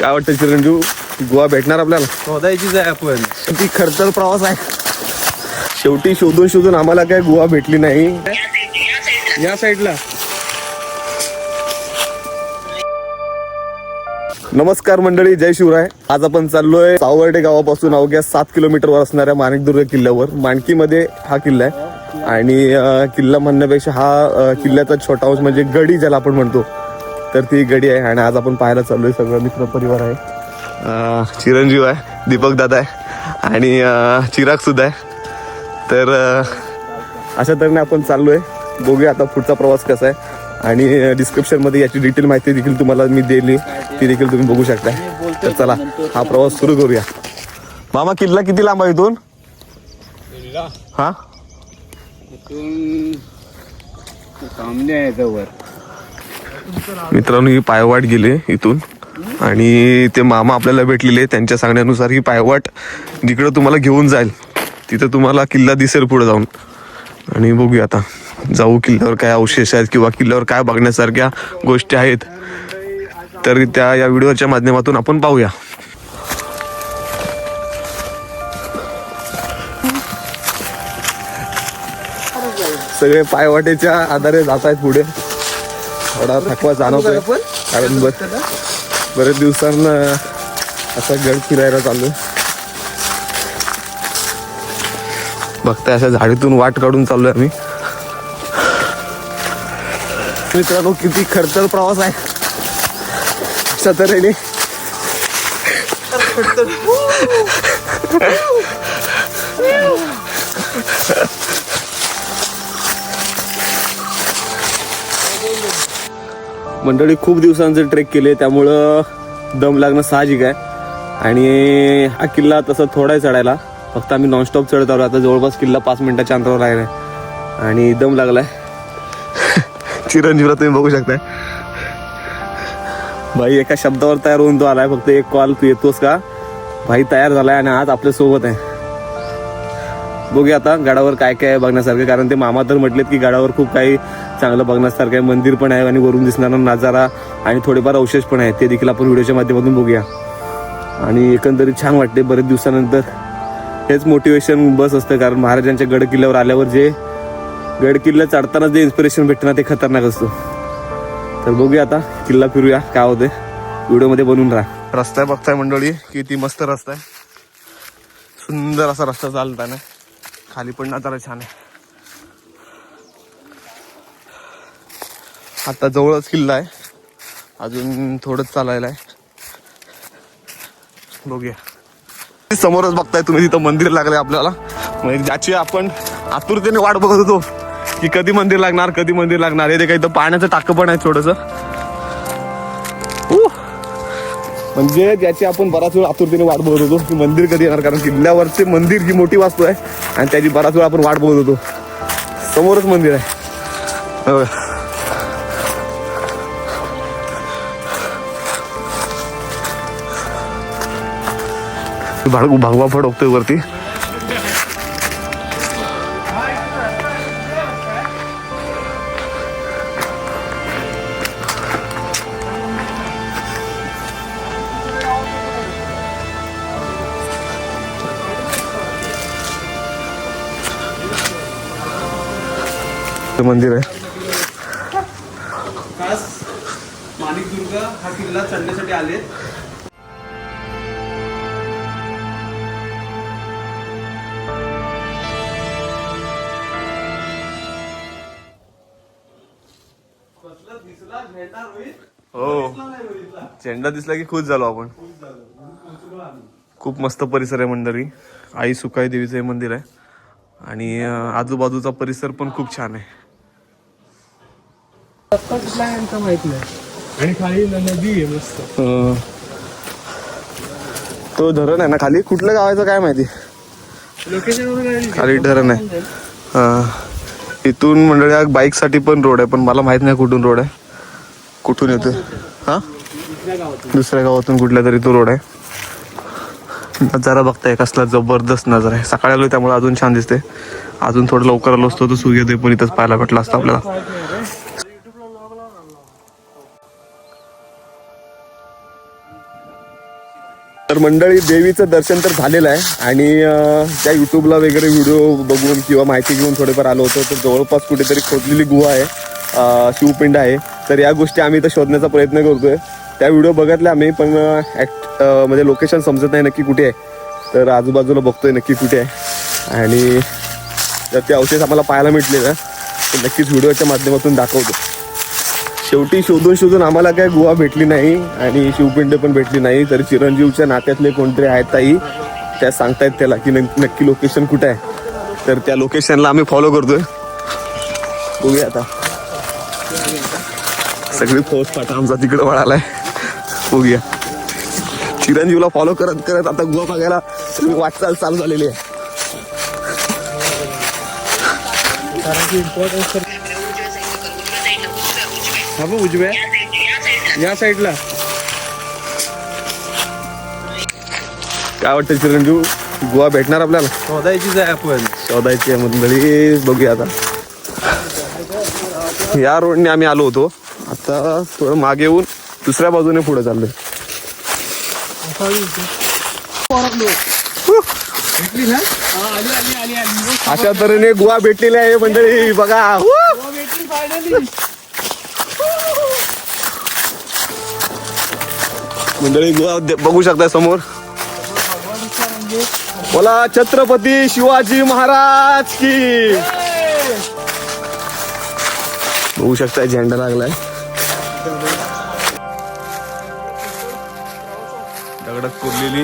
काय वाटतं चिरंजीव? गोवा भेटणार आपल्याला? शोधायचीच आहे आपण. किती खर्चर प्रवास आहे. शेवटी शोधून शोधून आम्हाला काय गोवा भेटली नाही. या साईडला. नमस्कार मंडळी जय शिवराय. आज आपण चाललोय सावर्डे गावापासून अवघ्या सात किलोमीटरवर असणाऱ्या माणिकदुर्ग किल्ल्यावर. माणकीमध्ये हा किल्ला आहे. आणि अं, किल्ला म्हणण्यापेक्षा हा अं, किल्ल्याचा छोटा अंश म्हणजे गडी ज्याला आपण म्हणतो. तर ती गडी आहे आणि आज आपण पाहायला चाललोय सगळं मित्र परिवार आहे. चिरंजीव आहे दीपक दादा आहे आणि अं, चिराग सुद्धा आहे. तर अशा तऱ्हेने आपण चाललोय. बघूया आता पुढचा प्रवास कसा आहे. आणि डिस्क्रिप्शनमध्ये याची डिटेल माहिती देखील तुम्हाला मी दिली. ती देखील तुम्ही बघू शकता. तर चला हा प्रवास सुरू करूया. मामा किल्ला किती लांब आहे इथून? हा? सामने आहे जवळ. मित्रांनो ही पायवाट गेले इथून. आणि ते मामा आपल्याला भेटलेले त्यांच्या सांगण्यानुसार ही पायवाट जिकडं तुम्हाला घेऊन जाईल तिथं तुम्हाला किल्ला दिसेल पुढे जाऊन. आणि बघूया आता जाऊ किल्ल्यावर काय अवशेष आहेत किंवा किल्ल्यावर काय बघण्यासारख्या गोष्टी आहेत. तर त्या या व्हिडिओच्या माध्यमातून आपण पाहूया. सगळे पायवाटेच्या आधारे जात आहेत पुढे. थोडा थकवा जाणवतोय. कारण बरेच दिवसांना असा गड फिरायला चालू. बघताय अशा झाडीतून वाट काढून चाललोय आम्ही. मित्रांनो किती खर्चर प्रवास आहे. अशा तऱ्हेने मंडळी खूप दिवसांचे ट्रेक केले त्यामुळं दम लागणं साहजिक आहे. आणि हा किल्ला तसा थोडा आहे चढायला. फक्त आम्ही नॉनस्टॉप चढत आलो आता जवळपास किल्ला पाच मिनिटाच्या अंतरावर आहे. आणि दम लागलाय. चिरंजीवला तुम्ही बघू शकताय. भाई एका शब्दावर तयार होऊन तो आला आहे फक्त एक कॉल तू येतोस का? भाई तयार झालाय आणि आज आपल्यासोबत आहे. बघूया आता गाडावर काय काय आहे बघण्यासारखं कारण ते मामा तर म्हटलेत की गाडावर खूप काही चांगलं बघण्यासारखं आहे. मंदिर पण आहे आणि वरून दिसणारा नजारा आणि थोडेफार अवशेष पण आहेत. ते देखील आपण व्हिडिओच्या माध्यमातून बघूया. आणि एकंदरीत छान वाटते बरेच दिवसानंतर. हेच मोटिवेशन बस असतं कारण महाराजांच्या गड किल्ल्यावर आल्यावर जे गड किल्ला चढताना जे इन्स्पिरेशन भेटतं ना ते खतरनाक असतो. तर बघूया आता किल्ला फिरूया काय होते व्हिडिओमध्ये बनवून राहा. रस्ता बघताय मंडळी किती मस्त रस्ता आहे. सुंदर असा रस्ता चालताना. खाली पण नजारा छान आहे. आता जवळच किल्ला आहे. अजून थोडंच चालायला आहे. बघूया. समोरच बघताय तुम्ही तिथं मंदिर लागलंय आपल्याला. म्हणजे ज्याची आपण आतुरतेने वाट बघत होतो की कधी मंदिर लागणार कधी मंदिर लागणार. हे ते काही तर पाण्याचं टाकं पण आहे थोडस. म्हणजे ज्याची आपण बराच वेळ आतुरतेने वाट बघत होतो की मंदिर कधी येणार कारण किल्ल्यावरचे मंदिर ही मोठी वास्तू आहे आणि त्याची बराच वेळ आपण वाट बघत होतो. समोरच मंदिर आहे. हो. हो. भाडू भागवा फडकतोय वरती मंदिर आहे माणिक माणिकदुर्ग हा किल्ला चढण्यासाठी आले हो. झेंडा दिसला की खुश झालो आपण. खूप मस्त परिसर आहे मंडळी. आई सुकाई देवीचं हे मंदिर आहे. आणि आजूबाजूचा परिसर पण खूप छान आहे. माहीत नाही आणि खाली नदी आहे मस्त. अं, तो धरण आहे ना खाली? कुठलं गावाचं काय माहिती? लोकेशन खाली धरण आहे. इथून मंडळी बाईकसाठी पण रोड आहे पण मला माहीत नाही कुठून रोड आहे. कुठून येतो हा? दुसऱ्या गावातून कुठल्या तरी तो रोड आहे. नजारा बघताय कसला जबरदस्त नजारा आहे. सकाळी आलो त्यामुळे अजून छान दिसते अजून थोडं लवकर आलो असतो तर सूर्योदय पण इथंच पाहायला भेटला असतं आपल्याला. तर मंडळी देवीचं दर्शन तर झालेलं आहे आणि त्या युट्यूबला वगैरे व्हिडिओ बघून किंवा माहिती घेऊन थोडेफार आलो होतो. तर जवळपास कुठेतरी खोदलेली गुहा आहे. शिवपिंड आहे. तर या गोष्टी आम्ही इथं शोधण्याचा प्रयत्न करतोय. त्या व्हिडिओ बघितल्या आम्ही पण ऍक्ट म्हणजे लोकेशन समजत नाही नक्की कुठे आहे. तर आजूबाजूला बघतोय नक्की कुठे आहे. आणि जर ते अवशेष आम्हाला पाहायला मिळले ना तर नक्कीच व्हिडिओच्या माध्यमातून दाखवतो. शेवटी शोधून शोधून आम्हाला काय गुहा भेटली नाही आणि शिवपिंड पण भेटली नाही. तर चिरंजीवच्या नात्यातले कोणतरी आहेत ताई त्या सांगतायत त्याला की नक्की लोकेशन कुठे आहे. तर त्या लोकेशनला आम्ही फॉलो करतोय. बघूया आता. सगळी फौज पाठा आमचा तिकडे वळालाय. बघूया. चिरंजीवला फॉलो करत करत आता गुहा बघायला सगळी वाटचाल चालू झालेली आहे. हा बघ उजव्या. या साईडला. काय वाटतं चिरंजीव? गुहा भेटणार आपल्याला? शोधायचीच आहे आपण. शोधायची आहे मंडळी. बघूया आता. या रोडने आम्ही आलो होतो. आता थोडं मागे येऊन दुसऱ्या बाजूने पुढे चाललोय. अशा तऱ्हेने गुहा भेटलेली आहे मंडळी बघा. मंडळी गुहा बघू शकता समोर. बोला छत्रपती शिवाजी महाराज की. होऊ शकता झेंडा लागलाय. दगडात कोरलेली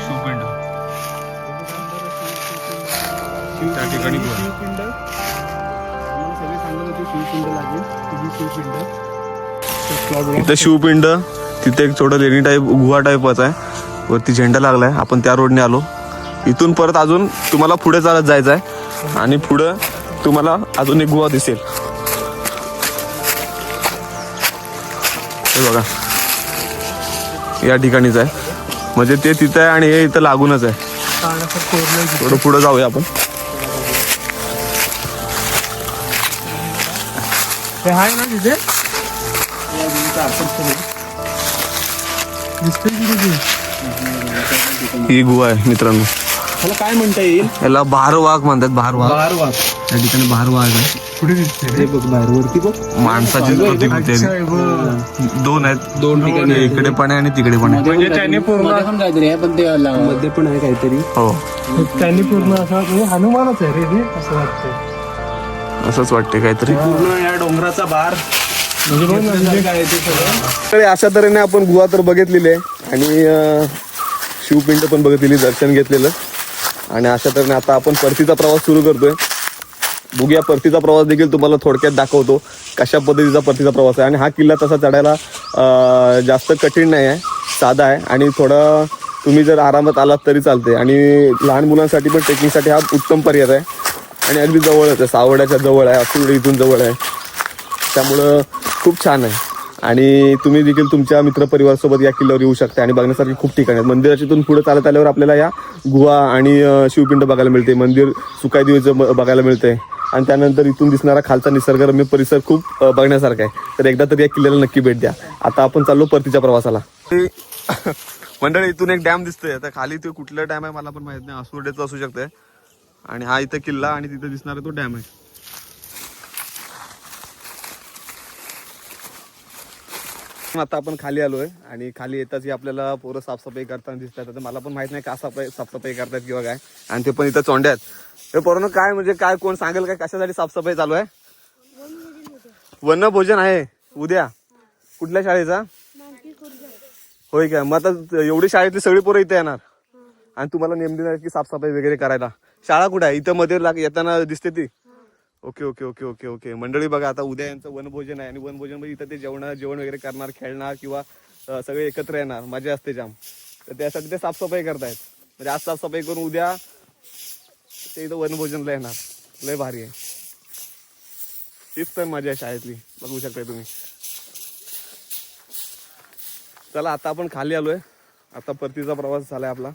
शिवपिंड. त्या ठिकाणी इथं शिवपिंड तिथे एक छोटं लेणी टाईप गुहा टाईपच आहे. वरती झेंडा लागलाय. आपण त्या रोडने आलो. इथून परत अजून तुम्हाला पुढे चालत जायचं आहे आणि पुढं तुम्हाला अजून एक गुहा दिसेल. हे बघा. या ठिकाणीच आहे म्हणजे ते तिथं आहे आणि हे इथं लागूनच आहे. थोडं पुढं जाऊया आपण. आहे ना तिथे? ही गुहा आहे मित्रांनो. मला काय म्हणता येईल? याला बहार वाघ म्हणतात बहार वाघ बाहेर वाघ त्या ठिकाणी बहार वाघ आहे. कुठे दिसते बघ बाहेर वरती बघ. माणसाची प्रतिकृती आहे. दोन आहेत. दोन ठिकाणी आहे. इकडे पण आहे आणि तिकडे पण आहे. म्हणजे त्याने पूर्ण पण काहीतरी आहे पण ते मध्ये पण आहे काहीतरी. हो. त्यांनी पूर्ण असं म्हणजे हनुमानच आहे रे असं वाटतंय. असंच वाटते काहीतरी. पूर्ण या डोंगराचा बार म्हणजे म्हणजे काय ते सगळं. तर अशा तऱ्हेने आपण गुहा तर बघितलेली आहे. आणि अं, शिवपिंड पण बघितलेली दर्शन घेतलेलं. आणि अशा तऱ्हेने आता आपण परतीचा प्रवास सुरू करतोय. बघूया परतीचा प्रवास देखील तुम्हाला थोडक्यात दाखवतो कशा पद्धतीचा परतीचा प्रवास आहे. आणि हा किल्ला तसा चढायला जास्त कठीण नाही आहे साधा आहे. आणि थोडा तुम्ही जर आरामात आलात तरी चालते आणि लहान मुलांसाठी पण ट्रेकिंगसाठी हा उत्तम पर्याय आहे. आणि अगदी जवळच आहे. सावड्याच्या जवळ आहे असूड इथून जवळ आहे. त्यामुळं खूप छान आहे. आणि तुम्ही देखील तुमच्या मित्रपरिवारासोबत या किल्ल्यावर येऊ शकता आणि बघण्यासारखी खूप ठिकाणी आहेत. मंदिराच्या इथून पुढे चालत आल्यावर आपल्याला या गुहा आणि शिवपिंड बघायला मिळते. मंदिर सुकाय दिवस बघायला मिळते. आणि त्यानंतर इथून दिसणारा खालचा निसर्गरम्य परिसर खूप बघण्यासारखा आहे. तर एकदा तरी या किल्ल्याला नक्की भेट द्या. आता आपण चाललो परतीच्या प्रवासाला. मंडळ इथून एक डॅम दिसतोय. आता खाली ते कुठला डॅम आहे मला पण माहीत नाही. असुर्डेचा असू शकतंय. आणि हा इथं किल्ला आणि तिथं दिसणारा तो डॅम आहे. आता आपण खाली आलोय आणि खाली येताच आपल्याला पोरं साफसफाई करताना दिसतात. तर मला पण माहीत नाही का साफसफाई साफसफाई करतात किंवा काय. आणि ते पण इथं चोंड्या आहेत. हे पोरांनो काय म्हणजे काय कोण सांगेल काय कशासाठी साफसफाई चालू आहे? वन भोजन आहे. उद्या. कुठल्या शाळेचा? होय काय मग आता एवढी शाळेतली सगळी पोरं इथे येणार. आणि तुम्हाला नेमली नाही की साफसफाई वगैरे करायला. शाळा कुठे आहे? इथं मध्ये लाग येताना दिसते ती. Okay okay okay okay okay. मंडळी बघा आता उद्या यांचं वनभोजन आहे आणि वनभोजन म्हणजे इथं ते जेवण जेवण वगैरे करणार खेळणार किंवा सगळे एकत्र येणार. मजा असते जाम. तर त्यासाठी ते साफसफाई करतायत. म्हणजे आज साफसफाई करून उद्या ते इथं वनभोजनला येणार. लय भारी आहे. तीच तर मजा आहे शाळेतली. बघू शकताय तुम्ही. चला आता आपण खाली आलोय. आता परतीचा प्रवास झालाय आपला.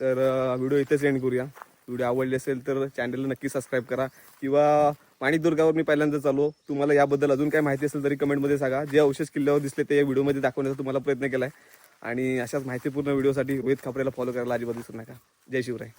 तर व्हिडिओ इथेच एंड करूया. व्हिडिओ आवडले असेल तर चॅनलला नक्की सबस्क्राईब करा. किंवा माणिकदुर्गावर मी पहिल्यांदा चालू तुम्हाला याबद्दल अजून काय माहिती असेल तरी कमेंटमध्ये सांगा. जे अवशेष किल्ल्यावर दिसले ते या व्हिडिओमध्ये दाखवण्याचा तुम्हाला प्रयत्न केला आहे आणि अशाच माहितीपूर्ण व्हिडिओसाठी रोहित खापरेला फॉलो करायला अजिबात विसरू नका. जय शिवराय.